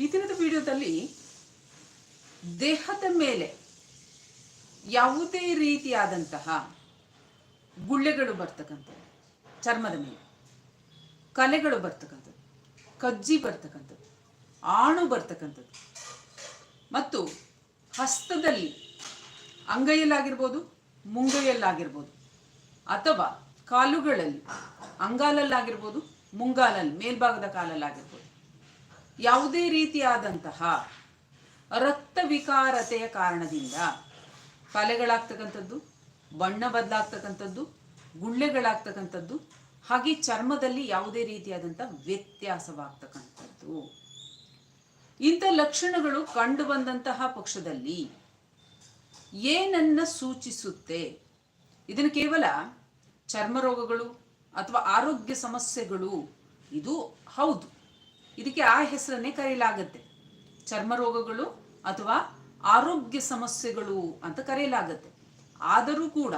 ಈ ದಿನದ ವಿಡಿಯೋದಲ್ಲಿ ದೇಹದ ಮೇಲೆ ಯಾವುದೇ ರೀತಿಯಾದಂತಹ ಗುಳ್ಳೆಗಳು ಬರ್ತಕ್ಕಂಥದ್ದು, ಚರ್ಮದ ಮೇಲೆ, ಕಲೆಗಳು ಬರ್ತಕ್ಕಂಥದ್ದು, ಕಜ್ಜಿ ಬರ್ತಕ್ಕಂಥದ್ದು, ಆಣು ಬರ್ತಕ್ಕಂಥದ್ದು. ಮತ್ತು ಹಸ್ತದಲ್ಲಿ ಅಂಗೈಯಲ್ಲಾಗಿರ್ಬೋದು, ಮುಂಗೈಯಲ್ಲಾಗಿರ್ಬೋದು, ಅಥವಾ ಕಾಲುಗಳಲ್ಲಿ ಅಂಗಾಲಲ್ಲಾಗಿರ್ಬೋದು, ಮುಂಗಾಲಲ್ಲಿ ಮೇಲ್ಭಾಗದ ಕಾಲಲ್ಲಾಗಿರ್ಬೋದು. ಯಾವುದೇ ರೀತಿಯಾದಂತಹ ರಕ್ತ ವಿಕಾರತೆಯ ಕಾರಣದಿಂದ ಕಲೆಗಳಾಗ್ತಕ್ಕಂಥದ್ದು ಬಣ್ಣ ಬದಲಾಗ್ತಕ್ಕಂಥದ್ದು, ಗುಳ್ಳೆಗಳಾಗ್ತಕ್ಕಂಥದ್ದು, ಹಾಗೆ ಚರ್ಮದಲ್ಲಿ ಯಾವುದೇ ರೀತಿಯಾದಂಥ ವ್ಯತ್ಯಾಸವಾಗ್ತಕ್ಕಂಥದ್ದು. ಇಂಥ ಲಕ್ಷಣಗಳು ಕಂಡು ಬಂದಂತಹ ಪಕ್ಷದಲ್ಲಿ ಏನನ್ನ ಸೂಚಿಸುತ್ತೆ? ಇದನ್ನು ಕೇವಲ ಚರ್ಮ ರೋಗಗಳು ಅಥವಾ ಆರೋಗ್ಯ ಸಮಸ್ಯೆಗಳು, ಇದು ಹೌದು. ಇದಕ್ಕೆ ಆ ಹೆಸರನ್ನೇ ಕರೆಯಲಾಗತ್ತೆ. ಚರ್ಮ ರೋಗಗಳು ಅಥವಾ ಆರೋಗ್ಯ ಸಮಸ್ಯೆಗಳು ಅಂತ ಕರೆಯಲಾಗತ್ತೆ. ಆದರೂ ಕೂಡ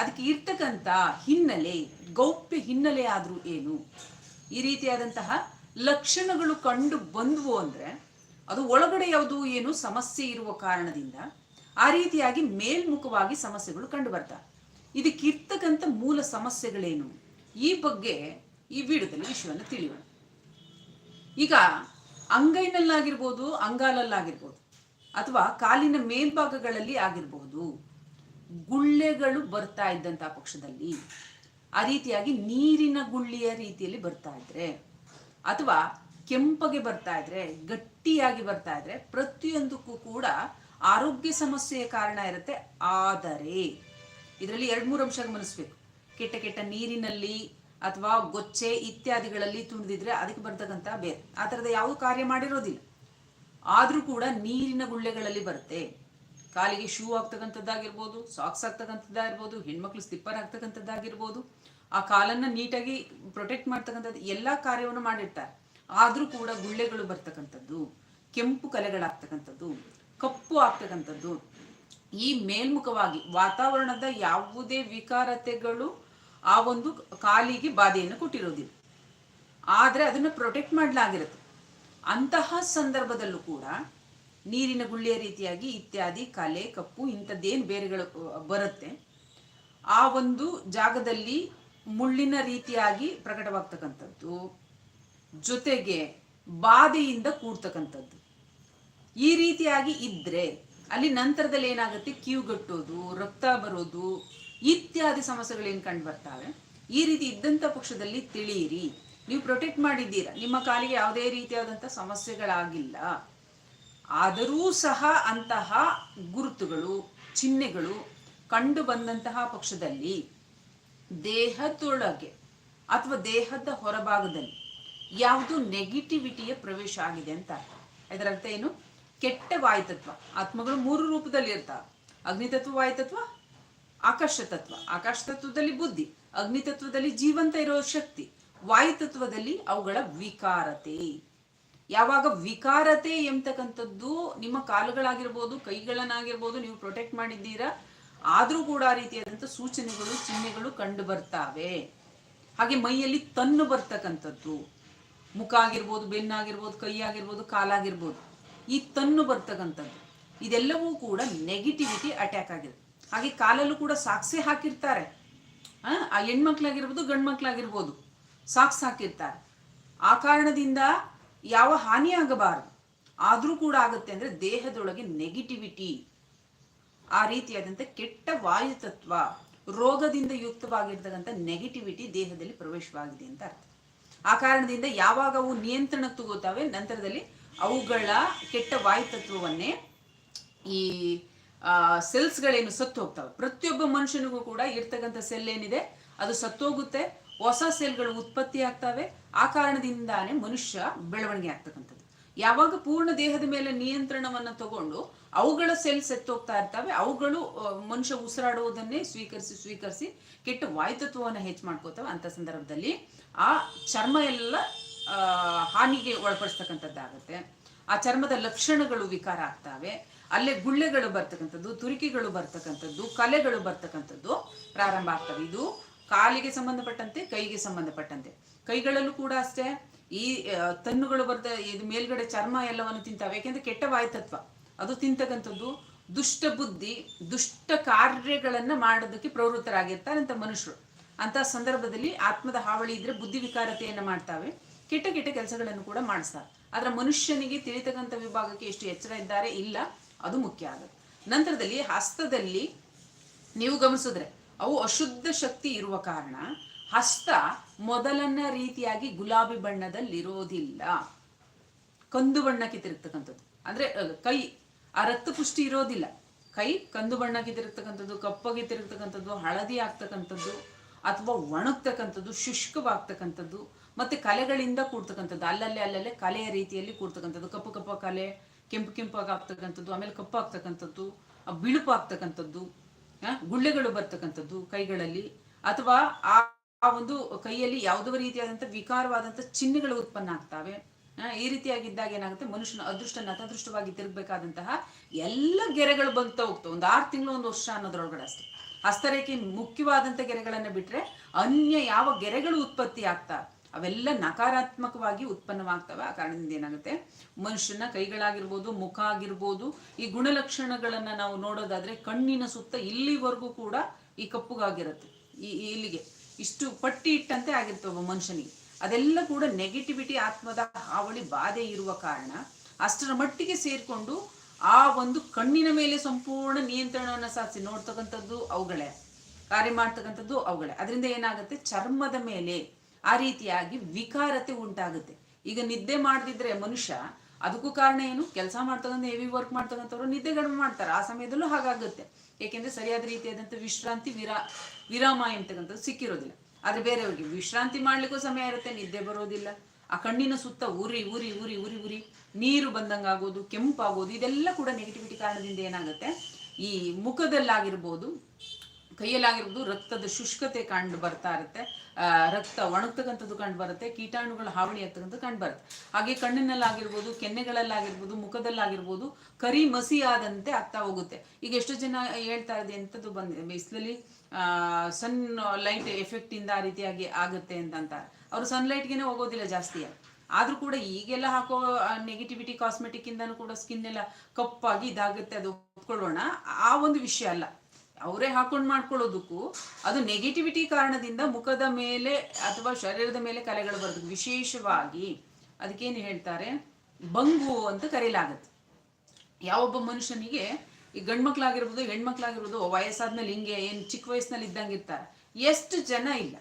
ಅದಕ್ಕೆ ಇರ್ತಕ್ಕಂಥ ಹಿನ್ನೆಲೆ, ಗೌಪ್ಯ ಹಿನ್ನೆಲೆ ಆದರೂ ಏನು? ಈ ರೀತಿಯಾದಂತಹ ಲಕ್ಷಣಗಳು ಕಂಡು ಬಂದವು ಅಂದರೆ ಅದು ಒಳಗಡೆ ಯಾವುದು ಏನು ಸಮಸ್ಯೆ ಇರುವ ಕಾರಣದಿಂದ ಆ ರೀತಿಯಾಗಿ ಮೇಲ್ಮುಖವಾಗಿ ಸಮಸ್ಯೆಗಳು ಕಂಡು ಬರ್ತಾವೆ ಇದಕ್ಕಿರ್ತಕ್ಕಂಥ ಮೂಲ ಸಮಸ್ಯೆಗಳೇನು? ಈ ಬಗ್ಗೆ ಈ ವಿಡಿಯೋದಲ್ಲಿ ವಿಷಯವನ್ನು ತಿಳಿಯೋಣ. ಈಗ ಅಂಗೈನಲ್ಲಾಗಿರ್ಬೋದು, ಅಂಗಾಲಲ್ಲಾಗಿರ್ಬೋದು, ಅಥವಾ ಕಾಲಿನ ಮೇಲ್ಭಾಗಗಳಲ್ಲಿ ಆಗಿರಬಹುದು ಗುಳ್ಳೆಗಳು ಬರ್ತಾ ಇದ್ದಂಥ ಪಕ್ಷದಲ್ಲಿ, ಆ ರೀತಿಯಾಗಿ ನೀರಿನ ಗುಳ್ಳಿಯ ರೀತಿಯಲ್ಲಿ ಬರ್ತಾ ಇದ್ರೆ, ಅಥವಾ ಕೆಂಪಗೆ ಬರ್ತಾ ಇದ್ರೆ, ಗಟ್ಟಿಯಾಗಿ ಬರ್ತಾ ಇದ್ರೆ, ಪ್ರತಿಯೊಂದಕ್ಕೂ ಕೂಡ ಆರೋಗ್ಯ ಸಮಸ್ಯೆಯ ಕಾರಣ ಇರುತ್ತೆ. ಆದರೆ, ಇದರಲ್ಲಿ ಎರಡು ಮೂರು ಅಂಶ ಗಮನಿಸ್ಬೇಕು. ಕೆಟ್ಟ ಕೆಟ್ಟ ನೀರಿನಲ್ಲಿ ಅಥವಾ ಗೊಚ್ಚೆ ಇತ್ಯಾದಿಗಳಲ್ಲಿ ತುಂಬಿದ್ರೆ ಅದಕ್ಕೆ ಬರ್ತಕ್ಕಂಥ ಬೇರೆ ಆ ಥರದ ಯಾವುದು ಕಾರ್ಯ ಮಾಡಿರೋದಿಲ್ಲ. ಆದರೂ ಕೂಡ ನೀರಿನ ಗುಳ್ಳೆಗಳಲ್ಲಿ ಬರುತ್ತೆ. ಕಾಲಿಗೆ ಶೂ ಆಗ್ತಕ್ಕಂಥದ್ದಾಗಿರ್ಬೋದು, ಸಾಕ್ಸ್ ಆಗ್ತಕ್ಕಂಥದ್ದಾಗಿರ್ಬೋದು, ಹೆಣ್ಮಕ್ಳು ಸ್ಲಿಪ್ಪರ್ ಆಗ್ತಕ್ಕಂಥದ್ದಾಗಿರ್ಬೋದು, ಆ ಕಾಲನ್ನ ನೀಟಾಗಿ ಪ್ರೊಟೆಕ್ಟ್ ಮಾಡ್ತಕ್ಕಂಥದ್ದು ಎಲ್ಲ ಕಾರ್ಯವನ್ನು ಮಾಡಿರ್ತಾರೆ. ಆದರೂ ಕೂಡ ಗುಳ್ಳೆಗಳು ಬರ್ತಕ್ಕಂಥದ್ದು, ಕೆಂಪು ಕಲೆಗಳಾಗ್ತಕ್ಕಂಥದ್ದು, ಕಪ್ಪು ಆಗ್ತಕ್ಕಂಥದ್ದು. ಈ ಮೇಲ್ಮುಖವಾಗಿ ವಾತಾವರಣದ ಯಾವುದೇ ವಿಕಾರತೆಗಳು ಆ ಒಂದು ಕಾಲಿಗೆ ಬಾಧೆಯನ್ನು ಕೊಟ್ಟಿರೋದಿಲ್ಲ ಆದರೆ ಅದನ್ನು ಪ್ರೊಟೆಕ್ಟ್ ಮಾಡಲಾಗಿರುತ್ತೆ. ಅಂತಹ ಸಂದರ್ಭದಲ್ಲೂ ಕೂಡ ನೀರಿನ ಗುಳ್ಳೆಯ ರೀತಿಯಾಗಿ ಇತ್ಯಾದಿ ಕಲೆ, ಕಪ್ಪು ಇಂಥದ್ದೇನು ಬೇರೆಗಳು ಬರುತ್ತೆ. ಆ ಒಂದು ಜಾಗದಲ್ಲಿ ಮುಳ್ಳಿನ ರೀತಿಯಾಗಿ ಪ್ರಕಟವಾಗ್ತಕ್ಕಂಥದ್ದು, ಜೊತೆಗೆ ಬಾಧೆಯಿಂದ ಕೂಡ್ತಕ್ಕಂಥದ್ದು. ಈ ರೀತಿಯಾಗಿ ಇದ್ದರೆ ಅಲ್ಲಿ ನಂತರದಲ್ಲಿ ಏನಾಗುತ್ತೆ? ಕಿವುಗಟ್ಟೋದು ರಕ್ತ ಬರೋದು ಇತ್ಯಾದಿ ಸಮಸ್ಯೆಗಳೇನು ಕಂಡು ಬರ್ತಾವೆ? ಈ ರೀತಿ ಇದ್ದಂಥ ಪಕ್ಷದಲ್ಲಿ ತಿಳಿಯಿರಿ. ನೀವು ಪ್ರೊಟೆಕ್ಟ್ ಮಾಡಿದ್ದೀರಾ? ನಿಮ್ಮ ಕಾಲಿಗೆ ಯಾವುದೇ ರೀತಿಯಾದಂಥ ಸಮಸ್ಯೆಗಳಾಗಿಲ್ಲ. ಆದರೂ ಸಹ ಅಂತಹ ಗುರುತುಗಳು, ಚಿಹ್ನೆಗಳು ಕಂಡು ಬಂದಂತಹ ಪಕ್ಷದಲ್ಲಿ ದೇಹದೊಳಗೆ ಅಥವಾ ದೇಹದ ಹೊರಭಾಗದಲ್ಲಿ ಯಾವುದು ನೆಗೆಟಿವಿಟಿಯ ಪ್ರವೇಶ ಆಗಿದೆ ಅಂತ ಇದರ ಅರ್ಥ ಏನು? ಕೆಟ್ಟ ವಾಯುತತ್ವ. ಆತ್ಮಗಳು ಮೂರು ರೂಪದಲ್ಲಿ ಇರ್ತಾವೆ ಅಗ್ನಿತತ್ವ, ವಾಯುತತ್ವ ಆಕಾಶ ತತ್ವ ಆಕಾಶ ತತ್ವದಲ್ಲಿ ಬುದ್ಧಿ ಅಗ್ನಿ ತತ್ವದಲ್ಲಿ ಜೀವಂತ ಇರೋ ಶಕ್ತಿ ವಾಯು ತತ್ವದಲ್ಲಿ ಅವುಗಳ ವಿಕಾರತೆ. ಯಾವಾಗ ವಿಕಾರತೆ ಎಂಬತಕ್ಕಂಥದ್ದು ನಿಮ್ಮ ಕಾಲುಗಳಾಗಿರ್ಬೋದು, ಕೈಗಳನ್ನಾಗಿರ್ಬೋದು ನೀವು ಪ್ರೊಟೆಕ್ಟ್ ಮಾಡಿದ್ದೀರಾ, ಆದರೂ ಕೂಡ ಆ ರೀತಿಯಾದಂಥ ಸೂಚನೆಗಳು, ಚಿಹ್ನೆಗಳು ಕಂಡು ಬರ್ತಾವೆ. ಹಾಗೆ ಮೈಯಲ್ಲಿ ತನ್ನು ಬರ್ತಕ್ಕಂಥದ್ದು. ಮುಖ ಆಗಿರ್ಬೋದು, ಬೆನ್ನಾಗಿರ್ಬೋದು, ಕೈ ಆಗಿರ್ಬೋದು, ಕಾಲಾಗಿರ್ಬೋದು, ಈ ತನ್ನು ಬರ್ತಕ್ಕಂಥದ್ದು. ಇದೆಲ್ಲವೂ ಕೂಡ ನೆಗೆಟಿವಿಟಿ ಅಟ್ಯಾಕ್ ಆಗಿದೆ. ಹಾಗೆ ಕಾಲಲ್ಲೂ ಕೂಡ ಸಾಕ್ಸೆ ಹಾಕಿರ್ತಾರೆ. ಆ ಹೆಣ್ಮಕ್ಳಾಗಿರ್ಬೋದು ಗಂಡು ಮಕ್ಳಾಗಿರ್ಬೋದು ಸಾಕ್ಸ್ ಹಾಕಿರ್ತಾರೆ. ಆ ಕಾರಣದಿಂದ ಯಾವ ಹಾನಿ ಆಗಬಾರದು. ಆದರೂ ಕೂಡ ಆಗುತ್ತೆ ಅಂದರೆ ದೇಹದೊಳಗೆ ನೆಗೆಟಿವಿಟಿ ಆ ರೀತಿಯಾದಂಥ ಕೆಟ್ಟ ವಾಯು ತತ್ವ ರೋಗದಿಂದ ಯುಕ್ತವಾಗಿರ್ತಕ್ಕಂಥ ನೆಗೆಟಿವಿಟಿ ದೇಹದಲ್ಲಿ ಪ್ರವೇಶವಾಗಿದೆ ಅಂತ ಅರ್ಥ. ಆ ಕಾರಣದಿಂದ ಯಾವಾಗ ಅವು ನಿಯಂತ್ರಣ ತಗೋತಾವೆ, ನಂತರದಲ್ಲಿ ಅವುಗಳ ಕೆಟ್ಟ ವಾಯುತತ್ವವನ್ನೇ ಈ ಸೆಲ್ಸ್ಗಳೇನು ಸತ್ತು ಹೋಗ್ತವೆ ಪ್ರತಿಯೊಬ್ಬ ಮನುಷ್ಯನಿಗೂ ಕೂಡ ಇರ್ತಕ್ಕಂಥ ಸೆಲ್ ಏನಿದೆ, ಅದು ಸತ್ತೋಗುತ್ತೆ. ಹೊಸ ಸೆಲ್ಗಳು ಉತ್ಪತ್ತಿ ಆಗ್ತವೆ. ಆ ಕಾರಣದಿಂದಾನೇ ಮನುಷ್ಯ ಬೆಳವಣಿಗೆ ಆಗ್ತಕ್ಕಂಥದ್ದು. ಯಾವಾಗ ಪೂರ್ಣ ದೇಹದ ಮೇಲೆ ನಿಯಂತ್ರಣವನ್ನು ತಗೊಂಡು ಅವುಗಳ ಸೆಲ್ ಸೆತ್ತೋಗ್ತಾ ಇರ್ತವೆ, ಅವುಗಳು ಮನುಷ್ಯ ಉಸಿರಾಡುವುದನ್ನೇ ಸ್ವೀಕರಿಸಿ ಸ್ವೀಕರಿಸಿ ಕೆಟ್ಟ ವಾಯುತತ್ವವನ್ನು ಹೆಚ್ಚು ಮಾಡ್ಕೋತವೆ. ಅಂತ ಸಂದರ್ಭದಲ್ಲಿ ಆ ಚರ್ಮ ಎಲ್ಲ ಹಾನಿಗೆ ಒಳಪಡಿಸ್ತಕ್ಕಂಥದ್ದಾಗುತ್ತೆ. ಆ ಚರ್ಮದ ಲಕ್ಷಣಗಳು ವಿಕಾರ ಆಗ್ತವೆ. ಅಲ್ಲೇ ಗುಳ್ಳೆಗಳು ಬರ್ತಕ್ಕಂಥದ್ದು, ತುರಿಕೆಗಳು ಬರ್ತಕ್ಕಂಥದ್ದು, ಕಲೆಗಳು ಬರ್ತಕ್ಕಂಥದ್ದು ಪ್ರಾರಂಭ ಆಗ್ತವೆ. ಇದು ಕಾಲಿಗೆ ಸಂಬಂಧಪಟ್ಟಂತೆ, ಕೈಗೆ ಸಂಬಂಧಪಟ್ಟಂತೆ. ಕೈಗಳಲ್ಲೂ ಕೂಡ ಅಷ್ಟೇ, ಈ ತನ್ನುಗಳು ಬರ್ತ ಇದು ಮೇಲ್ಗಡೆ ಚರ್ಮ ಎಲ್ಲವನ್ನು ತಿಂತಾವೆ. ಯಾಕೆಂದ್ರೆ ಕೆಟ್ಟ ವಾಯುತತ್ವ. ಅದು ತಿಂತಕ್ಕಂಥದ್ದು ದುಷ್ಟ ಬುದ್ಧಿ, ದುಷ್ಟ ಕಾರ್ಯಗಳನ್ನ ಮಾಡೋದಕ್ಕೆ ಪ್ರವೃತ್ತರಾಗಿರ್ತಾರೆ ಅಂತ ಮನುಷ್ಯರು. ಅಂತ ಸಂದರ್ಭದಲ್ಲಿ ಆತ್ಮದ ಹಾವಳಿ ಇದ್ರೆ ಬುದ್ಧಿ ವಿಕಾರತೆಯನ್ನ ಮಾಡ್ತಾವೆ. ಕೆಟ್ಟ ಕೆಟ್ಟ ಕೆಲಸಗಳನ್ನು ಕೂಡ ಮಾಡಿಸ್ತಾರೆ. ಆದ್ರೆ ಮನುಷ್ಯನಿಗೆ ತಿಳಿತಕ್ಕಂಥ ವಿಭಾಗಕ್ಕೆ ಎಷ್ಟು ಎಚ್ಚರ ಇದ್ದಾರೆ? ಇಲ್ಲ. ಅದು ಮುಖ್ಯ ಆಗುತ್ತೆ. ನಂತರದಲ್ಲಿ ಹಸ್ತದಲ್ಲಿ ನೀವು ಗಮನಿಸಿದ್ರೆ ಅವು ಅಶುದ್ಧ ಶಕ್ತಿ ಇರುವ ಕಾರಣ ಹಸ್ತ ಮೊದಲನ ರೀತಿಯಾಗಿ ಗುಲಾಬಿ ಬಣ್ಣದಲ್ಲಿರೋದಿಲ್ಲ. ಕಂದು ಬಣ್ಣಕ್ಕೆ ತಿರುಗ್ತಕ್ಕಂಥದ್ದು ಅಂದ್ರೆ ಕೈ, ಆ ರಕ್ತ ಪುಷ್ಟಿ ಇರೋದಿಲ್ಲ. ಕೈ ಕಂದು ಬಣ್ಣಕ್ಕೆ ತಿರುಗ್ತಕ್ಕಂಥದ್ದು ಕಪ್ಪಗೆ ಹಳದಿ ಆಗ್ತಕ್ಕಂಥದ್ದು, ಅಥವಾ ಒಣಗ್ತಕ್ಕಂಥದ್ದು, ಶುಷ್ಕವಾಗ್ತಕ್ಕಂಥದ್ದು, ಮತ್ತೆ ಕಲೆಗಳಿಂದ ಕೂಡ್ತಕ್ಕಂಥದ್ದು, ಅಲ್ಲಲ್ಲೇ ಅಲ್ಲಲ್ಲೇ ಕಲೆಯ ರೀತಿಯಲ್ಲಿ ಕೂಡ್ತಕ್ಕಂಥದ್ದು. ಕಪ್ಪು, ಕಪ್ಪ ಕಲೆ ಕೆಂಪು ಕೆಂಪಾಗಿ ಆಗ್ತಕ್ಕಂಥದ್ದು ಆಮೇಲೆ ಕಪ್ಪು ಆಗ್ತಕ್ಕಂಥದ್ದು ಆ ಬಿಳುಪು ಆಗ್ತಕ್ಕಂಥದ್ದು ಗುಳ್ಳೆಗಳು ಬರ್ತಕ್ಕಂಥದ್ದು ಕೈಗಳಲ್ಲಿ ಅಥವಾ ಆ ಒಂದು ಕೈಯಲ್ಲಿ ಯಾವುದೋ ರೀತಿಯಾದಂಥ ವಿಕಾರವಾದಂಥ ಚಿಹ್ನೆಗಳು ಉತ್ಪನ್ನ ಆಗ್ತವೆ. ಈ ರೀತಿಯಾಗಿದ್ದಾಗ ಏನಾಗುತ್ತೆ? ಮನುಷ್ಯನ ಅದೃಷ್ಟ ನತದೃಷ್ಟವಾಗಿ ತಿರುಗಬೇಕಾದಂತಹ ಎಲ್ಲ ಗೆರೆಗಳು ಬಂತಾ ಹೋಗ್ತವೆ. ಒಂದು ಆರು ತಿಂಗಳು, ಒಂದು ವರ್ಷ ಅನ್ನೋದ್ರೊಳಗಡೆ ಅಷ್ಟೇ. ಹಸ್ತರೇಖೆ ಮುಖ್ಯವಾದಂಥ ಗೆರೆಗಳನ್ನ ಬಿಟ್ರೆ ಅನ್ಯ ಯಾವ ಗೆರೆಗಳು ಉತ್ಪತ್ತಿ ಆಗ್ತಾ ಅವೆಲ್ಲ ನಕಾರಾತ್ಮಕವಾಗಿ ಉತ್ಪನ್ನವಾಗ್ತವೆ. ಆ ಕಾರಣದಿಂದ ಏನಾಗುತ್ತೆ? ಮನುಷ್ಯನ ಕೈಗಳಾಗಿರ್ಬೋದು, ಮುಖ ಆಗಿರ್ಬೋದು, ಈ ಗುಣಲಕ್ಷಣಗಳನ್ನ ನಾವು ನೋಡೋದಾದ್ರೆ ಕಣ್ಣಿನ ಸುತ್ತ ಇಲ್ಲಿವರೆಗೂ ಕೂಡ ಈ ಕಪ್ಪುಗಾಗಿರುತ್ತೆ. ಈ ಇಲ್ಲಿಗೆ. ಇಷ್ಟು ಪಟ್ಟಿ ಇಟ್ಟಂತೆ ಆಗಿರ್ತವೆ ಮನುಷ್ಯನಿಗೆ. ಅದೆಲ್ಲ ಕೂಡ ನೆಗೆಟಿವಿಟಿ ಆತ್ಮದ ಹಾವಳಿ ಬಾಧೆ ಇರುವ ಕಾರಣ ಅಷ್ಟರ ಮಟ್ಟಿಗೆ ಸೇರಿಕೊಂಡು ಆ ಒಂದು ಕಣ್ಣಿನ ಮೇಲೆ ಸಂಪೂರ್ಣ ನಿಯಂತ್ರಣವನ್ನು ಸಾಧಿಸಿ, ನೋಡ್ತಕ್ಕಂಥದ್ದು ಅವುಗಳೇ. ಕಾರ್ಯ ಮಾಡ್ತಕ್ಕಂಥದ್ದು ಅವುಗಳೇ. ಅದರಿಂದ ಏನಾಗುತ್ತೆ? ಚರ್ಮದ ಮೇಲೆ ಆ ರೀತಿಯಾಗಿ ವಿಕಾರತೆ ಉಂಟಾಗುತ್ತೆ. ಈಗ ನಿದ್ದೆ ಮಾಡದಿದ್ರೆ ಮನುಷ್ಯ ಅದಕ್ಕೂ ಕಾರಣ ಏನು? ಕೆಲಸ ಮಾಡ್ತಕ್ಕಂಥ ಹೆವಿ ವರ್ಕ್ ಮಾಡ್ತಕ್ಕಂಥವ್ರು ನಿದ್ದೆ ಕಡಿಮೆ ಮಾಡ್ತಾರೆ. ಆ ಸಮಯದಲ್ಲೂ ಹಾಗಾಗುತ್ತೆ. ಏಕೆಂದ್ರೆ ಸರಿಯಾದ ರೀತಿಯಾದಂಥ ವಿಶ್ರಾಂತಿ ವಿರಾ, ವಿರಾಮ ಎಂತಕ್ಕಂಥದ್ದು ಸಿಕ್ಕಿರೋದಿಲ್ಲ. ಆದ್ರೆ ಬೇರೆಯವ್ರಿಗೆ ವಿಶ್ರಾಂತಿ ಮಾಡ್ಲಿಕ್ಕೂ ಸಮಯ ಇರುತ್ತೆ, ನಿದ್ದೆ ಬರೋದಿಲ್ಲ. ಆ ಕಣ್ಣಿನ ಸುತ್ತ ಉರಿ ಉರಿ ಉರಿ ಉರಿ ಉರಿ, ನೀರು ಬಂದಂಗಾಗೋದು, ಕೆಂಪಾಗೋದು, ಇದೆಲ್ಲ ಕೂಡ ನೆಗೆಟಿವಿಟಿ ಕಾರಣದಿಂದ ಏನಾಗುತ್ತೆ? ಈ ಮುಖದಲ್ಲಾಗಿರ್ಬೋದು ಕೈಯಲ್ಲಾಗಿರ್ಬೋದು, ರಕ್ತದ ಶುಷ್ಕತೆ ಕಂಡು ಬರ್ತಾ ಇರುತ್ತೆ. ರಕ್ತ ಒಣಗ್ತಕ್ಕಂಥದ್ದು ಕಂಡು ಬರುತ್ತೆ, ಕೀಟಾಣುಗಳ ಹಾವಳಿ ಆಗ್ತಕ್ಕಂಥದ್ದು ಕಂಡು ಬರುತ್ತೆ. ಹಾಗೆ ಕಣ್ಣಿನಲ್ಲಾಗಿರ್ಬೋದು, ಕೆನ್ನೆಗಳಲ್ಲಾಗಿರ್ಬೋದು, ಮುಖದಲ್ಲಾಗಿರ್ಬೋದು, ಕರಿ ಮಸಿ ಆದಂತೆ ಆಗ್ತಾ ಹೋಗುತ್ತೆ. ಈಗ ಎಷ್ಟು ಜನ ಹೇಳ್ತಾ ಇದೆ ಎಂಥದ್ದು ಬಂದಿದೆ ಬಿಸಿಲಲ್ಲಿ ಸನ್ ಲೈಟ್ ಎಫೆಕ್ಟ್ ಇಂದ ಆ ರೀತಿಯಾಗಿ ಆಗುತ್ತೆ ಅಂತ ಅಂತಾರೆ ಅವರು ಸನ್ಲೈಟ್ಗೆನೆ ಹೋಗೋದಿಲ್ಲ ಜಾಸ್ತಿ. ಆದ್ರೂ ಕೂಡ ಈಗೆಲ್ಲ ಹಾಕೋ ನೆಗೆಟಿವಿಟಿ ಕಾಸ್ಮೆಟಿಕ್ ಇಂದನೂ ಕೂಡ ಸ್ಕಿನ್ ಎಲ್ಲ ಕಪ್ಪಾಗಿ ಇದಾಗುತ್ತೆ, ಅದು ಒಪ್ಕೊಳ್ಳೋಣ. ಆ ಒಂದು ವಿಷಯ ಅಲ್ಲ. ಅವರೇ ಹಾಕೊಂಡು ಮಾಡ್ಕೊಳ್ಳೋದಕ್ಕೂ ಅದು ನೆಗೆಟಿವಿಟಿ ಕಾರಣದಿಂದ ಮುಖದ ಮೇಲೆ ಅಥವಾ ಶರೀರದ ಮೇಲೆ ಕಲೆಗಳು ಬರೋದು. ವಿಶೇಷವಾಗಿ ಅದಕ್ಕೇನು ಹೇಳ್ತಾರೆ? ಬಂಗು ಅಂತ ಕರೆಯಲಾಗುತ್ತೆ ಯಾವೊಬ್ಬ ಮನುಷ್ಯನಿಗೆ ಈ ಗಂಡ್ಮಕ್ಳಾಗಿರ್ಬೋದು ಹೆಣ್ಮಕ್ಳಾಗಿರ್ಬೋದು ವಯಸ್ಸಾದ್ಮೇಲೆ ಹಿಂಗೆ ಏನು ಚಿಕ್ಕ ವಯಸ್ಸಿನಲ್ಲಿ ಇದ್ದಂಗೆ ಇರ್ತಾರೆ. ಎಷ್ಟು ಜನ ಇಲ್ಲ.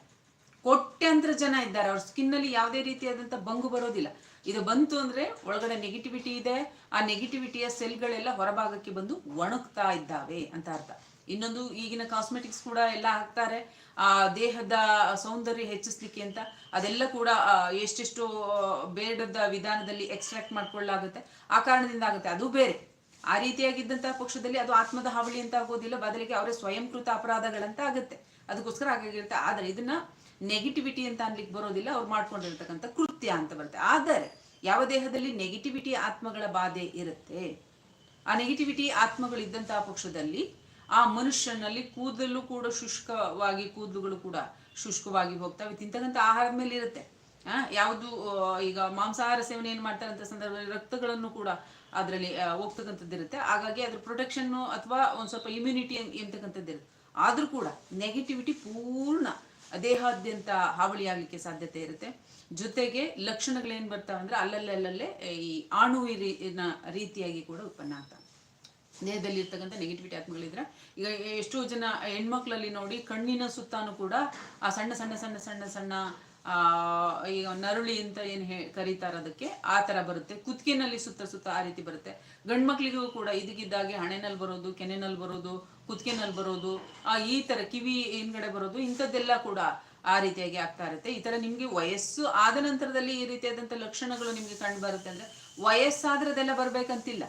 ಕೋಟ್ಯಾಂತರ ಜನ ಇದ್ದಾರೆ. ಅವ್ರ ಸ್ಕಿನ್ನಲ್ಲಿ ಯಾವುದೇ ರೀತಿಯಾದಂಥ ಬಂಗು ಬರೋದಿಲ್ಲ. ಇದು ಬಂತು ಅಂದ್ರೆ ಒಳಗಡೆ ನೆಗೆಟಿವಿಟಿ ಇದೆ. ಆ ನೆಗೆಟಿವಿಟಿಯ ಸೆಲ್ಗಳೆಲ್ಲ ಹೊರಭಾಗಕ್ಕೆ ಬಂದು ಒಣಗ್ತಾ ಇದ್ದಾವೆ ಅಂತ ಅರ್ಥ. ಇನ್ನೊಂದು ಈಗಿನ ಕಾಸ್ಮೆಟಿಕ್ಸ್ ಕೂಡ ಎಲ್ಲ ಹಾಕ್ತಾರೆ. ಆ, ದೇಹದ ಸೌಂದರ್ಯ ಹೆಚ್ಚಿಸ್ಲಿಕ್ಕೆ ಅಂತ. ಅದೆಲ್ಲ ಕೂಡ ಎಷ್ಟೆಷ್ಟು ಬೇಡದ ವಿಧಾನದಲ್ಲಿ ಎಕ್ಸ್ಟ್ರಾಕ್ಟ್ ಮಾಡ್ಕೊಳ್ಳಾಗುತ್ತೆ ಆ ಕಾರಣದಿಂದ ಆಗುತ್ತೆ. ಅದು ಬೇರೆ. ಆ ರೀತಿಯಾಗಿದ್ದಂತಹ ಪಕ್ಷದಲ್ಲಿ ಅದು ಆತ್ಮದ ಹಾವಳಿ ಅಂತ ಆಗೋದಿಲ್ಲ. ಬದಲಿಗೆ ಅವರೇ ಸ್ವಯಂಕೃತ ಅಪರಾಧಗಳಂತ ಆಗುತ್ತೆ. ಅದಕ್ಕೋಸ್ಕರ ಹಾಗಾಗಿರುತ್ತೆ ಆದರೆ ಇದನ್ನ ನೆಗೆಟಿವಿಟಿ ಅಂತ ಅನ್ಲಿಕ್ಕೆ ಬರೋದಿಲ್ಲ. ಅವ್ರು ಮಾಡ್ಕೊಂಡಿರ್ತಕ್ಕಂಥ ಕೃತ್ಯ ಅಂತ ಬರುತ್ತೆ. ಆದರೆ ಯಾವ ದೇಹದಲ್ಲಿ ನೆಗೆಟಿವಿಟಿ ಆತ್ಮಗಳ ಬಾಧೆ ಇರುತ್ತೆ? ಆ ನೆಗೆಟಿವಿಟಿ ಆತ್ಮಗಳಿದ್ದಂತಹ ಪಕ್ಷದಲ್ಲಿ ಆ ಮನುಷ್ಯನಲ್ಲಿ ಕೂದಲು ಕೂಡ ಶುಷ್ಕವಾಗಿ ಕೂದಲುಗಳು ಕೂಡ ಶುಷ್ಕವಾಗಿ ಹೋಗ್ತವೆ ತಿಂತಕ್ಕಂಥ ಆಹಾರದ ಮೇಲೆ ಇರುತ್ತೆ. ಆ, ಯಾವುದು ಈಗ ಮಾಂಸಾಹಾರ ಸೇವನೆ ಏನು ಮಾಡ್ತಾರಂತ ಸಂದರ್ಭದಲ್ಲಿ ರಕ್ತಗಳನ್ನು ಕೂಡ ಅದರಲ್ಲಿ ಹೋಗ್ತಕ್ಕಂಥದ್ದು ಇರುತ್ತೆ. ಹಾಗಾಗಿ ಅದ್ರ ಪ್ರೊಟೆಕ್ಷನ್ ಅಥವಾ ಒಂದು ಸ್ವಲ್ಪ ಇಮ್ಯುನಿಟಿ ಎಂತಕ್ಕಂಥದ್ದು ಇರುತ್ತೆ. ಆದ್ರೂ ಕೂಡ ನೆಗೆಟಿವಿಟಿ ಪೂರ್ಣ ದೇಹಾದ್ಯಂತ ಹಾವಳಿ ಆಗ್ಲಿಕ್ಕೆ ಸಾಧ್ಯತೆ ಇರುತ್ತೆ. ಜೊತೆಗೆ ಲಕ್ಷಣಗಳೇನು ಬರ್ತಾವಂದ್ರೆ ಅಲ್ಲಲ್ಲೇ ಅಲ್ಲಲ್ಲೇ ಈ ಆಣುವಿ ರೀ- ರೀತಿಯಾಗಿ ಕೂಡ ಉತ್ಪನ್ನ ಆಗ್ತವೆ. ದೇಹದಲ್ಲಿ ಇರ್ತಕ್ಕಂಥ ನೆಗೆಟಿವಿಟಿ ಆತ್ಮಗಳಿದ್ರೆ, ಈಗ ಎಷ್ಟೋ ಜನ ಹೆಣ್ಮಕ್ಳಲ್ಲಿ ನೋಡಿ ಕಣ್ಣಿನ ಸುತ್ತಾನು ಕೂಡ ಆ ಸಣ್ಣ ಸಣ್ಣ ಸಣ್ಣ ಸಣ್ಣ ಸಣ್ಣ, ಆ, ಈಗ ನರುಳಿ ಅಂತ ಏನು ಹೇ, ಕರೀತಾರ ಅದಕ್ಕೆ, ಆ ತರ ಬರುತ್ತೆ. ಕುತ್ತಿಗೆನಲ್ಲಿ ಸುತ್ತ ಸುತ್ತ ಆ ರೀತಿ ಬರುತ್ತೆ. ಗಂಡ್ ಮಕ್ಳಿಗೂ ಕೂಡ ಇದಕ್ಕಿದ್ದಾಗೆ ಹಣೆನಲ್ಲಿ ಬರೋದು, ಕೆನೆನಲ್ಲಿ ಬರೋದು, ಕುತ್ತಿಗೆನಲ್ಲಿ ಬರೋದು, ಆ, ಈ ತರ ಕಿವಿ ಹಿಂದ್ಗಡೆ ಬರೋದು, ಇಂಥದ್ದೆಲ್ಲ ಕೂಡ ಆ ರೀತಿಯಾಗಿ ಆಗ್ತಾ ಇರುತ್ತೆ. ಈ ತರ ನಿಮ್ಗೆ ವಯಸ್ಸು ಆದ ನಂತರದಲ್ಲಿ ಈ ರೀತಿಯಾದಂಥ ಲಕ್ಷಣಗಳು ನಿಮ್ಗೆ ಕಂಡು ಬರುತ್ತೆ ಅಂದ್ರೆ ವಯಸ್ಸಾದ್ರೆ ಅದೆಲ್ಲ ಬರ್ಬೇಕಂತಿಲ್ಲ.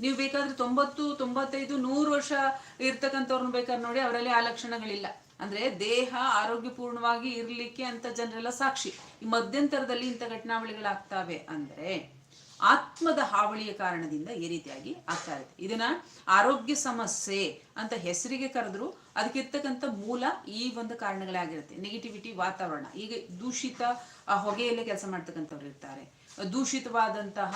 ನೀವು ಬೇಕಾದ್ರೆ ತೊಂಬತ್ತು, ತೊಂಬತ್ತೈದು, ನೂರು ವರ್ಷ ಇರ್ತಕ್ಕಂಥವ್ರನ್ನ ಬೇಕಾದ್ರೆ ನೋಡಿ, ಅವರಲ್ಲಿ ಆ ಲಕ್ಷಣಗಳಿಲ್ಲ. ಅಂದ್ರೆ ದೇಹ ಆರೋಗ್ಯಪೂರ್ಣವಾಗಿ ಇರ್ಲಿಕ್ಕೆ ಅಂತ ಜನರೆಲ್ಲ ಸಾಕ್ಷಿ. ಈ ಮಧ್ಯಂತರದಲ್ಲಿ ಇಂಥ ಘಟನಾವಳಿಗಳಾಗ್ತಾವೆ ಅಂದ್ರೆ ಆತ್ಮದ ಹಾವಳಿಯ ಕಾರಣದಿಂದ ಈ ರೀತಿಯಾಗಿ ಆಗ್ತಾ ಇರುತ್ತೆ. ಇದನ್ನ ಆರೋಗ್ಯ ಸಮಸ್ಯೆ ಅಂತ ಹೆಸರಿಗೆ ಕರೆದ್ರು. ಅದಕ್ಕಿರ್ತಕ್ಕಂಥ ಮೂಲ ಈ ಒಂದು ಕಾರಣಗಳೇ ಆಗಿರುತ್ತೆ. ನೆಗೆಟಿವಿಟಿ ವಾತಾವರಣ. ಈಗ ದೂಷಿತ ಹೊಗೆಯಲ್ಲೇ ಕೆಲಸ ಮಾಡ್ತಕ್ಕಂಥವ್ರು ಇರ್ತಾರೆ. ದೂಷಿತವಾದಂತಹ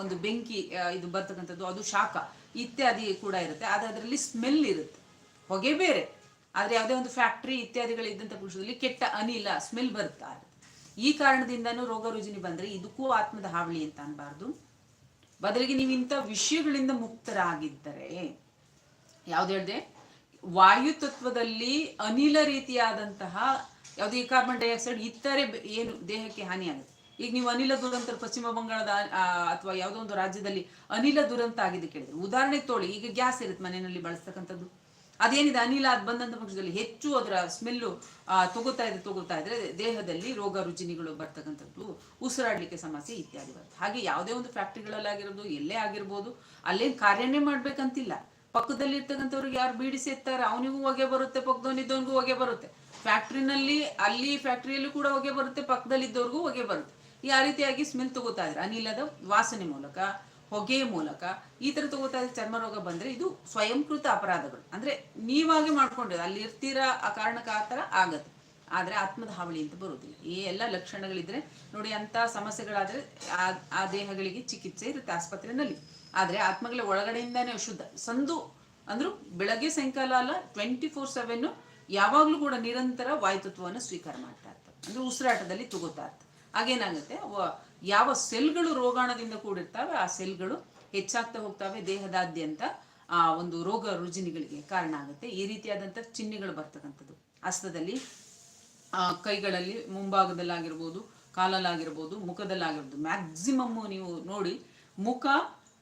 ಒಂದು ಬೆಂಕಿ ಇದು ಬರ್ತಕ್ಕಂಥದ್ದು, ಅದು ಶಾಖ ಇತ್ಯಾದಿ ಕೂಡ ಇರುತ್ತೆ. ಆದರೆ ಅದರಲ್ಲಿ ಸ್ಮೆಲ್ ಇರುತ್ತೆ. ಹೊಗೆ ಬೇರೆ. ಆದರೆ ಯಾವುದೇ ಒಂದು ಫ್ಯಾಕ್ಟ್ರಿ ಇತ್ಯಾದಿಗಳಿದ್ದಂಥ ಪುರುಷದಲ್ಲಿ ಕೆಟ್ಟ ಅನಿಲ ಸ್ಮೆಲ್ ಬರುತ್ತಾ ಈ ಕಾರಣದಿಂದನೂ ರೋಗ ರುಜಿನಿ ಬಂದರೆ ಇದಕ್ಕೂ ಆತ್ಮದ ಹಾವಳಿ ಅಂತ ಅನ್ಬಾರ್ದು. ಬದಲಿಗೆ ನೀವು ಇಂಥ ವಿಷಯಗಳಿಂದ ಮುಕ್ತರಾಗಿದ್ದರೆ, ಯಾವ್ದು ಹೇಳಿದೆ? ವಾಯು ತತ್ವದಲ್ಲಿ ಅನಿಲ ರೀತಿಯಾದಂತಹ ಯಾವುದೇ ಕಾರ್ಬನ್ ಡೈಆಕ್ಸೈಡ್ ಇತರೆ ಏನು ದೇಹಕ್ಕೆ ಹಾನಿಯಾಗುತ್ತೆ. ಈಗ ನೀವು ಅನಿಲ ದುರಂತ ಪಶ್ಚಿಮ ಬಂಗಾಳದ ಅಥವಾ ಯಾವುದೋ ಒಂದು ರಾಜ್ಯದಲ್ಲಿ ಅನಿಲ ದುರಂತ ಆಗಿದೆ ಕೇಳಿದ್ರೆ ಉದಾಹರಣೆಗೆ ತೋಳಿ, ಈಗ ಗ್ಯಾಸ್ ಇರುತ್ತೆ ಮನೆಯಲ್ಲಿ ಬಳಸ್ತಕ್ಕಂಥದ್ದು. ಅದೇನಿದೆ, ಅನಿಲ ಅದು ಬಂದಂತ ಪಕ್ಷದಲ್ಲಿ ಹೆಚ್ಚು ಅದರ ಸ್ಮೆಲ್ಲು ತಗೋತಾ ಇದ್ರೆ ತಗೋತಾ ಇದ್ರೆ ದೇಹದಲ್ಲಿ ರೋಗ ರುಜಿನಿಗಳು ಬರ್ತಕ್ಕಂಥದ್ದು, ಉಸಿರಾಡ್ಲಿಕ್ಕೆ ಸಮಸ್ಯೆ ಇತ್ಯಾದಿ ಬರುತ್ತೆ. ಹಾಗೆ ಯಾವುದೇ ಒಂದು ಫ್ಯಾಕ್ಟ್ರಿಗಳಲ್ಲಾಗಿರೋದು ಎಲ್ಲೇ ಆಗಿರ್ಬೋದು, ಅಲ್ಲೇನು ಕಾರ್ಯನೇ ಮಾಡ್ಬೇಕಂತಿಲ್ಲ. ಪಕ್ಕದಲ್ಲಿ ಇರ್ತಕ್ಕಂಥವ್ರಿಗೆ ಯಾರು ಬೀಡಿಸಿ ಎತ್ತಾರೆ ಅವನಿಗೂ ಹೊಗೆ ಬರುತ್ತೆ ಪಕ್ಕದವನಿದ್ದವನಿಗೂ ಹೊಗೆ ಬರುತ್ತೆ. ಫ್ಯಾಕ್ಟ್ರಿನಲ್ಲಿ, ಅಲ್ಲಿ ಫ್ಯಾಕ್ಟ್ರಿಯಲ್ಲೂ ಕೂಡ ಹೊಗೆ ಬರುತ್ತೆ, ಪಕ್ಕದಲ್ಲಿದ್ದವ್ರಿಗೂ ಹೊಗೆ ಬರುತ್ತೆ. ಈ ರೀತಿಯಾಗಿ ಸ್ಮೆಲ್ ತಗೋತಾ ಇದ್ರೆ, ಅನಿಲದ ವಾಸನೆ ಮೂಲಕ ಹೊಗೆಯ ಮೂಲಕ, ಈ ತರ ತಗೋತಾ ಇದ್ರೆ ಚರ್ಮ ರೋಗ ಬಂದ್ರೆ ಇದು ಸ್ವಯಂಕೃತ ಅಪರಾಧಗಳು. ಅಂದ್ರೆ ನೀವಾಗೆ ಮಾಡ್ಕೊಂಡೆ ಅಲ್ಲಿ ಇರ್ತೀರಾ ಆ ಕಾರಣಕ್ಕೆ ಆ ಥರ ಆಗತ್ತೆ. ಆದ್ರೆ ಆತ್ಮದ ಹಾವಳಿ ಅಂತ ಬರುವುದಿಲ್ಲ ಈ ಎಲ್ಲ ಲಕ್ಷಣಗಳಿದ್ರೆ, ನೋಡಿ ಅಂತ ಸಮಸ್ಯೆಗಳಾದ್ರೆ ಆ ಆ ದೇಹಗಳಿಗೆ ಚಿಕಿತ್ಸೆ ಇರುತ್ತೆ ಆಸ್ಪತ್ರೆಯಲ್ಲಿ. ಆದ್ರೆ ಆತ್ಮಗಳ ಒಳಗಡೆಯಿಂದಾನೇ ಶುದ್ಧ. ಸಂದು ಅಂದ್ರು ಬೆಳಗ್ಗೆ ಸಾಯಂಕಾಲ ಅಲ್ಲ ಟ್ವೆಂಟಿ ಫೋರ್ ಸೆವೆನ್ ಯಾವಾಗ್ಲೂ ಕೂಡ ನಿರಂತರ ವಾಯುತತ್ವವನ್ನು ಸ್ವೀಕಾರ ಮಾಡ್ತಾ ಇರ್ತಾರೆ. ಅಂದ್ರೆ ಉಸಿರಾಟದಲ್ಲಿ ತಗೋತಾ ಇರ್ತಾರೆ. ಆಗೇನಾಗುತ್ತೆ? ಯಾವ ಸೆಲ್ಗಳು ರೋಗಾಣದಿಂದ ಕೂಡಿರ್ತಾವೆ, ಆ ಸೆಲ್ಗಳು ಹೆಚ್ಚಾಗ್ತಾ ಹೋಗ್ತವೆ ದೇಹದಾದ್ಯಂತ, ಆ ಒಂದು ರೋಗ ರುಜಿನಿಗಳಿಗೆ ಕಾರಣ ಆಗುತ್ತೆ. ಈ ರೀತಿಯಾದಂಥ ಚಿಹ್ನೆಗಳು ಬರ್ತಕ್ಕಂಥದ್ದು. ಹಸ್ತದಲ್ಲಿ ಕೈಗಳಲ್ಲಿ ಮುಂಭಾಗದಲ್ಲಾಗಿರ್ಬೋದು, ಕಾಲಲ್ಲಾಗಿರ್ಬೋದು, ಮುಖದಲ್ಲಾಗಿರ್ಬೋದು ಮ್ಯಾಕ್ಸಿಮಮ್ ನೀವು ನೋಡಿ, ಮುಖ,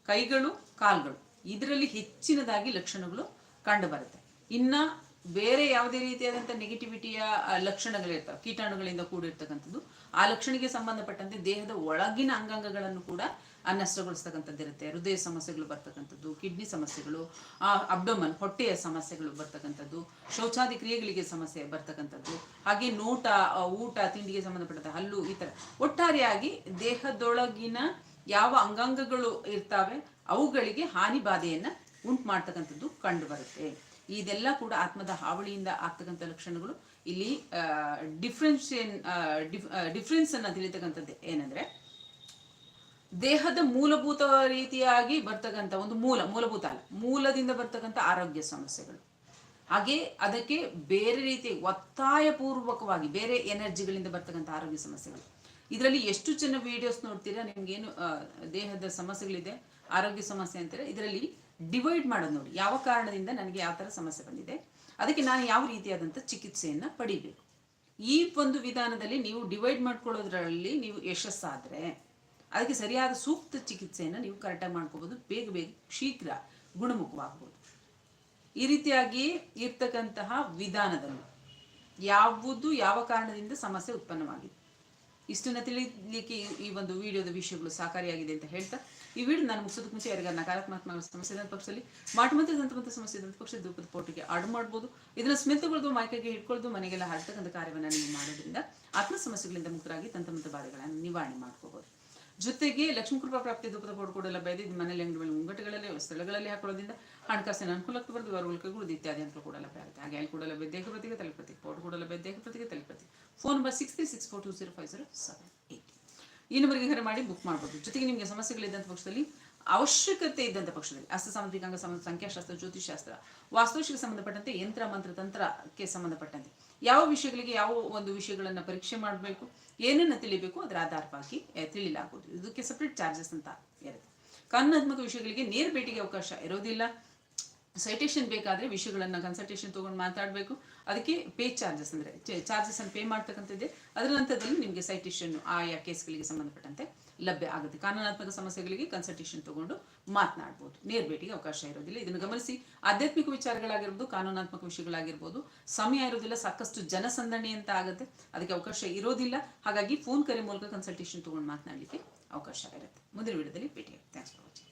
ಕೈಗಳು, ಕಾಲ್ಗಳು. ಇದರಲ್ಲಿ ಹೆಚ್ಚಿನದಾಗಿ ಲಕ್ಷಣಗಳು ಕಂಡು ಬರುತ್ತೆ. ಇನ್ನ ಬೇರೆ ಯಾವುದೇ ರೀತಿಯಾದಂಥ ನೆಗೆಟಿವಿಟಿಯ ಲಕ್ಷಣಗಳಿರ್ತವೆ, ಕೀಟಾಣುಗಳಿಂದ ಕೂಡಿರ್ತಕ್ಕಂಥದ್ದು. ಆ ಲಕ್ಷಣಕ್ಕೆ ಸಂಬಂಧಪಟ್ಟಂತೆ ದೇಹದ ಒಳಗಿನ ಅಂಗಾಂಗಗಳನ್ನು ಕೂಡ ನಷ್ಟಗೊಳಿಸ್ತಕ್ಕಂಥದ್ದು ಇರುತ್ತೆ. ಹೃದಯ ಸಮಸ್ಯೆಗಳು ಬರ್ತಕ್ಕಂಥದ್ದು, ಕಿಡ್ನಿ ಸಮಸ್ಯೆಗಳು, ಆ ಅಬ್ಡಮನ್ ಹೊಟ್ಟೆಯ ಸಮಸ್ಯೆಗಳು ಬರ್ತಕ್ಕಂಥದ್ದು, ಶೌಚಾದಿ ಕ್ರಿಯೆಗಳಿಗೆ ಸಮಸ್ಯೆ ಬರ್ತಕ್ಕಂಥದ್ದು. ಹಾಗೆ ನೋಟ ಊಟ, ತಿಂಡಿಗೆ ಸಂಬಂಧಪಟ್ಟಂತೆ ಹಲ್ಲು, ಈ ಥರ ಒಟ್ಟಾರೆಯಾಗಿ ದೇಹದೊಳಗಿನ ಯಾವ ಅಂಗಾಂಗಗಳು ಇರ್ತಾವೆ, ಅವುಗಳಿಗೆ ಹಾನಿ ಬಾಧೆಯನ್ನ ಉಂಟು ಮಾಡ್ತಕ್ಕಂಥದ್ದು ಕಂಡು ಬರುತ್ತೆ ಇದೆಲ್ಲ ಕೂಡ ಆತ್ಮದ ಹಾವಳಿಯಿಂದ ಆಗ್ತಕ್ಕಂಥ ಲಕ್ಷಣಗಳು. ಇಲ್ಲಿ ಡಿಫ್ರೆನ್ಷಿಯನ್ ಡಿಫ್ರೆನ್ಸ್ ಅನ್ನ ತಿಳಿತಕ್ಕಂಥದ್ದು ಏನಂದ್ರೆ, ದೇಹದ ಮೂಲಭೂತ ರೀತಿಯಾಗಿ ಬರ್ತಕ್ಕಂಥ ಒಂದು ಮೂಲ, ಮೂಲಭೂತ ಅಲ್ಲ, ಮೂಲದಿಂದ ಬರ್ತಕ್ಕಂಥ ಆರೋಗ್ಯ ಸಮಸ್ಯೆಗಳು. ಹಾಗೆ ಅದಕ್ಕೆ ಬೇರೆ ರೀತಿ ಒತ್ತಾಯಪೂರ್ವಕವಾಗಿ, ಬೇರೆ ಎನರ್ಜಿಗಳಿಂದ ಬರ್ತಕ್ಕಂಥ ಆರೋಗ್ಯ ಸಮಸ್ಯೆಗಳು. ಇದರಲ್ಲಿ ಎಷ್ಟು ಜನ ವಿಡಿಯೋಸ್ ನೋಡ್ತೀರಾ? ನಿಮ್ಗೇನು ಏನು ದೇಹದ ಸಮಸ್ಯೆಗಳಿದೆ, ಆರೋಗ್ಯ ಸಮಸ್ಯೆ ಅಂತಾರೆ? ಇದರಲ್ಲಿ ಡಿವೈಡ್ ಮಾಡೋದು ನೋಡಿ. ಯಾವ ಕಾರಣದಿಂದ ನನಗೆ ಯಾವ ಥರ ಸಮಸ್ಯೆ ಬಂದಿದೆ? ಅದಕ್ಕೆ ನಾನು ಯಾವ ರೀತಿಯಾದಂಥ ಚಿಕಿತ್ಸೆಯನ್ನು ಪಡಿಬೇಕು? ಈ ಒಂದು ವಿಧಾನದಲ್ಲಿ ನೀವು ಡಿವೈಡ್ ಮಾಡ್ಕೊಳ್ಳೋದ್ರಲ್ಲಿ ನೀವು ಯಶಸ್ಸಾದರೆ, ಅದಕ್ಕೆ ಸರಿಯಾದ ಸೂಕ್ತ ಚಿಕಿತ್ಸೆಯನ್ನು ನೀವು ಕರೆಕ್ಟಾಗಿ ಮಾಡ್ಕೋಬೋದು. ಬೇಗ ಬೇಗ ಶೀಘ್ರ ಗುಣಮುಖವಾಗ್ಬೋದು. ಈ ರೀತಿಯಾಗಿ ಇರ್ತಕ್ಕಂತಹ ವಿಧಾನದಲ್ಲಿ ಯಾವುದು, ಯಾವ ಕಾರಣದಿಂದ ಸಮಸ್ಯೆ ಉತ್ಪನ್ನವಾಗಿದೆ? ಇಷ್ಟನ್ನ ತಿಳಿಲಿಕ್ಕೆ ಈ- ಒಂದು ವಿಡಿಯೋದ ವಿಷಯಗಳು ಸಹಕಾರಿಯಾಗಿದೆ ಅಂತ ಹೇಳ್ತಾ ಈ ವಿಡಿಯೋ ನಾನು ಮುಗಿಸೋದಕ್ಕೆ ಮುಂಚೆ ಯಾರಿಗಾರ ನಕಾರಾತ್ಮಕ ಸಮಸ್ಯೆ ಪಕ್ಷದಲ್ಲಿ ಮಾಟಮಂತ್ರ ದಂತಮಂತ್ರ ಸಮಸ್ಯೆ ಇದ್ದಂಥ ಪಕ್ಷ ಪೋಟಿಗೆ ಆರ್ಡರ್ ಮಾಡ್ಬೋದು. ಇದನ್ನ ಸ್ಮೆಲ್ ಮೈಕೆಗೆ ಹಿಡ್ಕೊಳ್ಳೋದು ಮನೆಗೆಲ್ಲ ಹಾಡ್ತಕ್ಕಂಥ ಕಾರ್ಯವನ್ನು ನೀವು ಮಾಡೋದ್ರಿಂದ ಆತ್ಮ ಸಮಸ್ಯೆಗಳಿಂದ ಮುಕ್ತರಾಗಿ ತಂತಮಂತ ಬಾಧೆಗಳನ್ನು ನಿವಾರಣೆ ಮಾಡ್ಕೋಬಹುದು ಜೊತೆಗೆ ಲಕ್ಷ್ಮೀ ಕೃಪಾ ಪ್ರಾಪ್ತಿ ಧೂಪದ ಪೋಟ್ ಕೂಡ ಲಭ್ಯ ಇದೆ ಮನೆಯಲ್ಲಿ ಅಂಗಡಿ ಮೇಲೆ ಮುಂಗಟ್ಟುಗಳಲ್ಲಿ, ಸ್ಥಳಗಳಲ್ಲಿ ಹಾಕೊಳ್ಳೋದ್ರಿಂದ ಹಣಕಾಸಿನ ಅನುಕೂಲಕ್ಕೆ ಬರೆದು ವರಗುಳಿಕೆಗಳು ಇತ್ಯಾದಿ ಅಂತ ಕೂಡ ಲಭ್ಯ ಹಾಗೆ ಅಲ್ಲಿ ಕೂಡ ಲಭ್ಯ ಪ್ರತಿಗೆ ತಲುಪತಿ ಪೌಡರ್ ಕೂಡ ಲಭ್ಯ ಪ್ರತಿಗೆ ತಲುಪತಿ phone number six three six four two zero five zero seven eight ಈ ನಂಬರ್ಗೆ ಕರೆ ಮಾಡಿ ಬುಕ್ ಮಾಡ್ಬೋದು. ಜೊತೆಗೆ ನಿಮಗೆ ಸಮಸ್ಯೆಗಳಿದ್ದಂಥ ಪಕ್ಷದಲ್ಲಿ ಅವಶ್ಯಕತೆ ಇದ್ದಂಥ ಪಕ್ಷದಲ್ಲಿ ಅಸ್ತ ಸಾಮುದ್ರಿಕ ಅಂಗ ಸಂಬಂಧ, ಸಂಖ್ಯಾಶಾಸ್ತ್ರ ಜ್ಯೋತಿಷಾಸ್ತ್ರ ವಾಸ್ತುಶಿಗೆ ಸಂಬಂಧಪಟ್ಟಂತೆ ಯಂತ್ರ, ಮಂತ್ರ, ತಂತ್ರಕ್ಕೆ ಸಂಬಂಧಪಟ್ಟಂತೆ ಯಾವ ವಿಷಯಗಳಿಗೆ ಯಾವ ಒಂದು ವಿಷಯಗಳನ್ನು ಪರೀಕ್ಷೆ ಮಾಡಬೇಕು ಏನನ್ನು ತಿಳಿಬೇಕು ಅದರ ಆಧಾರವಾಗಿ ತಿಳಿಲಾಗುವುದು. ಇದಕ್ಕೆ ಸಪ್ರೇಟ್ ಚಾರ್ಜಸ್ ಅಂತ ಇರುತ್ತೆ. ಕಾನೂನಾತ್ಮಕ ವಿಷಯಗಳಿಗೆ ನೇರ ಭೇಟಿಗೆ ಅವಕಾಶ ಇರೋದಿಲ್ಲ. ಸೈಟೇಷನ್ ಬೇಕಾದ್ರೆ ವಿಷಯಗಳನ್ನ ಕನ್ಸಲ್ಟೇಷನ್ ತೊಗೊಂಡು ಮಾತಾಡಬೇಕು. ಅದಕ್ಕೆ ಪೇ ಚಾರ್ಜಸ್ ಅಂದ್ರೆ ಚಾರ್ಜಸ್ ಅನ್ನು ಪೇ ಮಾಡ್ತಕ್ಕಂಥದ್ದೇ. ಅದರ ನಂತರದಲ್ಲಿ ನಿಮಗೆ ಸೈಟೇಷನ್ ಆಯಾ ಕೇಸ್ಗಳಿಗೆ ಸಂಬಂಧಪಟ್ಟಂತೆ ಲಭ್ಯ ಆಗುತ್ತೆ. ಕಾನೂನಾತ್ಮಕ ಸಮಸ್ಯೆಗಳಿಗೆ ಕನ್ಸಲ್ಟೇಷನ್ ತಗೊಂಡು ಮಾತನಾಡ್ಬೋದು. ನೇರ ಭೇಟಿಗೆ ಅವಕಾಶ ಇರೋದಿಲ್ಲ. ಇದನ್ನು ಗಮನಿಸಿ, ಆಧ್ಯಾತ್ಮಿಕ ವಿಚಾರಗಳಾಗಿರ್ಬೋದು, ಕಾನೂನಾತ್ಮಕ ವಿಷಯಗಳಾಗಿರ್ಬೋದು, ಸಮಯ ಇರೋದಿಲ್ಲ, ಸಾಕಷ್ಟು ಜನಸಂದಣಿ ಅಂತ ಆಗುತ್ತೆ. ಅದಕ್ಕೆ ಅವಕಾಶ ಇರೋದಿಲ್ಲ. ಹಾಗಾಗಿ ಫೋನ್ ಕರೆ ಮೂಲಕ ಕನ್ಸಲ್ಟೇಷನ್ ತೊಗೊಂಡು ಮಾತನಾಡಲಿಕ್ಕೆ ಅವಕಾಶ ಇರುತ್ತೆ. ಮುಂದಿನ ವಿಡಿಯೋದಲ್ಲಿ ಭೇಟಿ ಥ್ಯಾಂಕ್ಸ್ ಫಾರ್ ವಾಚಿಂಗ್.